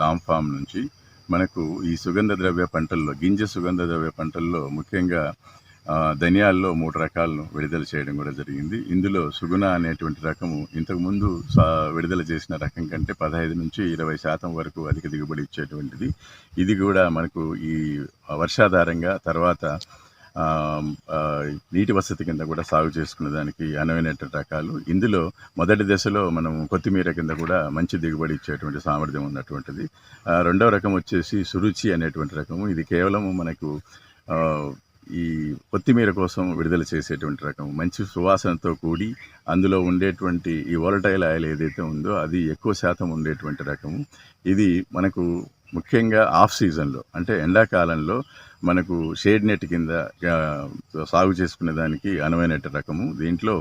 Lam form నుంచి మనకు ఈ సుగంధ ద్రవ్య పంటల్లో గింజ సుగంధ ద్రవ్య పంటల్లో ముఖ్యంగా ధనియాల్లో మూడు రకాలను విడుదల చేయడం కూడా జరిగింది. ఇందులో సుగుణ అనేటువంటి రకము ఇంతకుముందు సా విడుదల చేసిన రకం కంటే పదహైదు నుంచి ఇరవై శాతం వరకు అధిక దిగుబడి ఇచ్చేటువంటిది. ఇది కూడా మనకు ఈ వర్షాధారంగా తర్వాత నీటి వసతి కింద కూడా సాగు చేసుకునే దానికి అనువైనటువంటి రకాలు. ఇందులో మొదటి దశలో మనం కొత్తిమీర కింద కూడా మంచి దిగుబడి ఇచ్చేటువంటి సామర్థ్యం ఉన్నటువంటిది. రెండవ రకం వచ్చేసి సురుచి అనేటువంటి రకము. ఇది కేవలం మనకు ఈ కొత్తిమీర కోసం విడుదల చేసేటువంటి రకం మంచి సువాసనతో కూడి అందులో ఉండేటువంటి ఈ వోలటైల్ ఆయిల్ ఏదైతే ఉందో అది ఎక్కువ శాతం ఉండేటువంటి రకము. ఇది మనకు ముఖ్యంగా ఆఫ్ సీజన్లో అంటే ఎండాకాలంలో మనకు షేడ్ నెట్ కింద సాగు చేసుకునే దానికి అనువైన రకము. దీంట్లో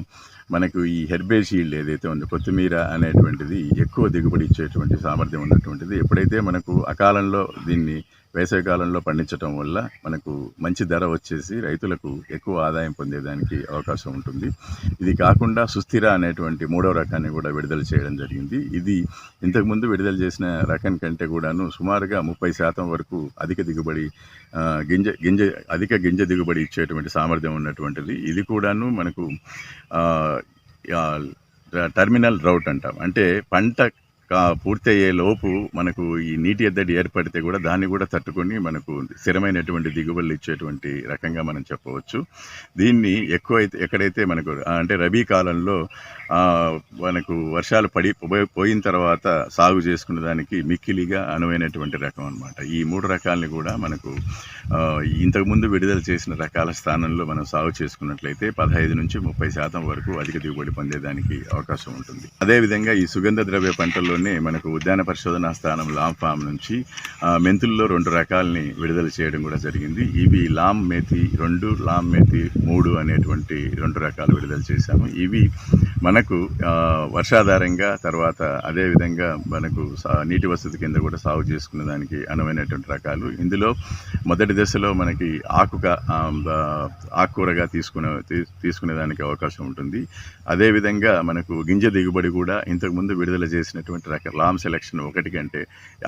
మనకు ఈ హెర్బే షీల్డ్ ఏదైతే ఉందో కొత్తిమీర అనేటువంటిది ఎక్కువ దిగుబడి ఇచ్చేటువంటి సామర్థ్యం ఉన్నటువంటిది ఎప్పుడైతే మనకు అకాలంలో దీన్ని వేసవికాలంలో పండించడం వల్ల మనకు మంచి ధర వచ్చేసి రైతులకు ఎక్కువ ఆదాయం పొందేదానికి అవకాశం ఉంటుంది. ఇది కాకుండా సుస్థిర అనేటువంటి మూడవ రకాన్ని కూడా విడుదల చేయడం జరిగింది. ఇది ఇంతకుముందు విడుదల చేసిన రకం కంటే కూడాను సుమారుగా ముప్పై శాతం వరకు అధిక దిగుబడి గింజ గింజ అధిక గింజ దిగుబడి ఇచ్చేటువంటి సామర్థ్యం ఉన్నటువంటిది. ఇది కూడాను మనకు టర్మినల్ రౌట్ అంటాం. అంటే పంట పూర్తయ్యే లోపు మనకు ఈ నీటి ఎద్దడి ఏర్పడితే కూడా దాన్ని కూడా తట్టుకొని మనకు స్థిరమైనటువంటి దిగుబడులు ఇచ్చేటువంటి రకంగా మనం చెప్పవచ్చు. దీన్ని ఎక్కువైతే ఎక్కడైతే మనకు అంటే రబీ కాలంలో మనకు వర్షాలు పడి పోయిన తర్వాత సాగు చేసుకునే దానికి మిక్కిలిగా అనువైనటువంటి రకం అన్నమాట. ఈ మూడు రకాలని కూడా మనకు ఇంతకుముందు విడుదల చేసిన రకాల స్థానంలో మనం సాగు చేసుకున్నట్లయితే పదహైదు నుంచి ముప్పై శాతం వరకు అధిక దిగుబడి పొందేదానికి అవకాశం ఉంటుంది. అదేవిధంగా ఈ సుగంధ ద్రవ్య పంటల్లోనే మనకు ఉద్యాన పరిశోధనా స్థానం లామ్ ఫామ్ నుంచి మెంతుల్లో రెండు రకాలని విడుదల చేయడం కూడా జరిగింది. ఇవి లామ్ మేతి రెండు లామ్ మేతి మూడు అనేటువంటి రెండు రకాలు విడుదల చేశాము. ఇవి మనకు వర్షాధారంగా తర్వాత అదేవిధంగా మనకు సా- నీటి వసతి కింద కూడా సాగు చేసుకునే దానికి అనువైనటువంటి రకాలు. ఇందులో మొదటి దశలో మనకి ఆకుగా ఆకుకూరగా తీసుకునే తీ- తీసుకునే దానికి అవకాశం ఉంటుంది. అదేవిధంగా మనకు గింజ దిగుబడి కూడా ఇంతకుముందు విడుదల చేసినటువంటి రక లామ్ సెలక్షన్ ఒకటి కంటే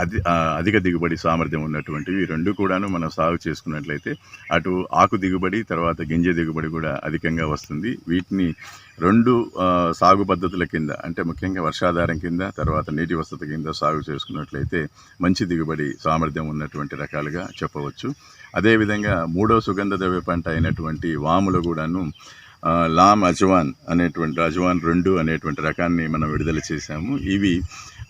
అధి అధిక దిగుబడి సామర్థ్యం ఉన్నటువంటివి రెండు కూడాను మనం సాగు చేసుకున్నట్లయితే అటు ఆకు దిగుబడి తర్వాత గింజ దిగుబడి కూడా అధికంగా వస్తుంది. వీటిని రెండు సాగు పద్ధతుల కింద అంటే ముఖ్యంగా వర్షాధారం కింద తర్వాత నీటి వసతి కింద సాగు చేసుకున్నట్లయితే మంచి దిగుబడి సామర్థ్యం ఉన్నటువంటి రకాలుగా చెప్పవచ్చు. అదేవిధంగా మూడో సుగంధ ద్రవ్య పంట అయినటువంటి వాములు కూడాను లామ్ అజవాన్ అనేటువంటి అజవాన్ రెండు అనేటువంటి రకాన్ని మనం విడుదల చేశాము. ఇవి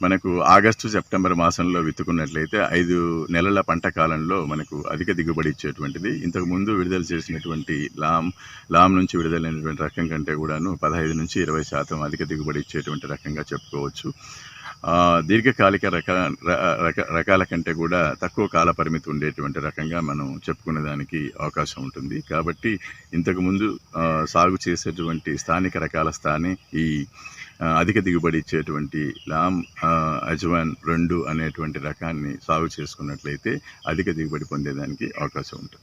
మనకు ఆగస్టు సెప్టెంబర్ మాసంలో విత్తుకున్నట్లయితే ఐదు నెలల పంట కాలంలో మనకు అధిక దిగుబడి ఇచ్చేటువంటిది. ఇంతకు ముందు విడుదల చేసినటువంటి లామ్ లామ్ నుంచి విడుదలైనటువంటి రకం కంటే కూడాను పదహైదు నుంచి ఇరవై శాతం అధిక దిగుబడి ఇచ్చేటువంటి రకంగా చెప్పుకోవచ్చు. దీర్ఘకాలిక రక రక రకాల కంటే కూడా తక్కువ కాల పరిమితి ఉండేటువంటి రకంగా మనం చెప్పుకునే దానికి అవకాశం ఉంటుంది. కాబట్టి ఇంతకుముందు సాగు చేసేటువంటి స్థానిక రకాల స్థానే ఈ అధిక దిగుబడి ఇచ్చేటువంటి లామ్ అజ్వాన్ రెండు అనేటువంటి రకాన్ని సాగు చేసుకున్నట్లయితే అధిక దిగుబడి పొందేదానికి అవకాశం ఉంటుంది.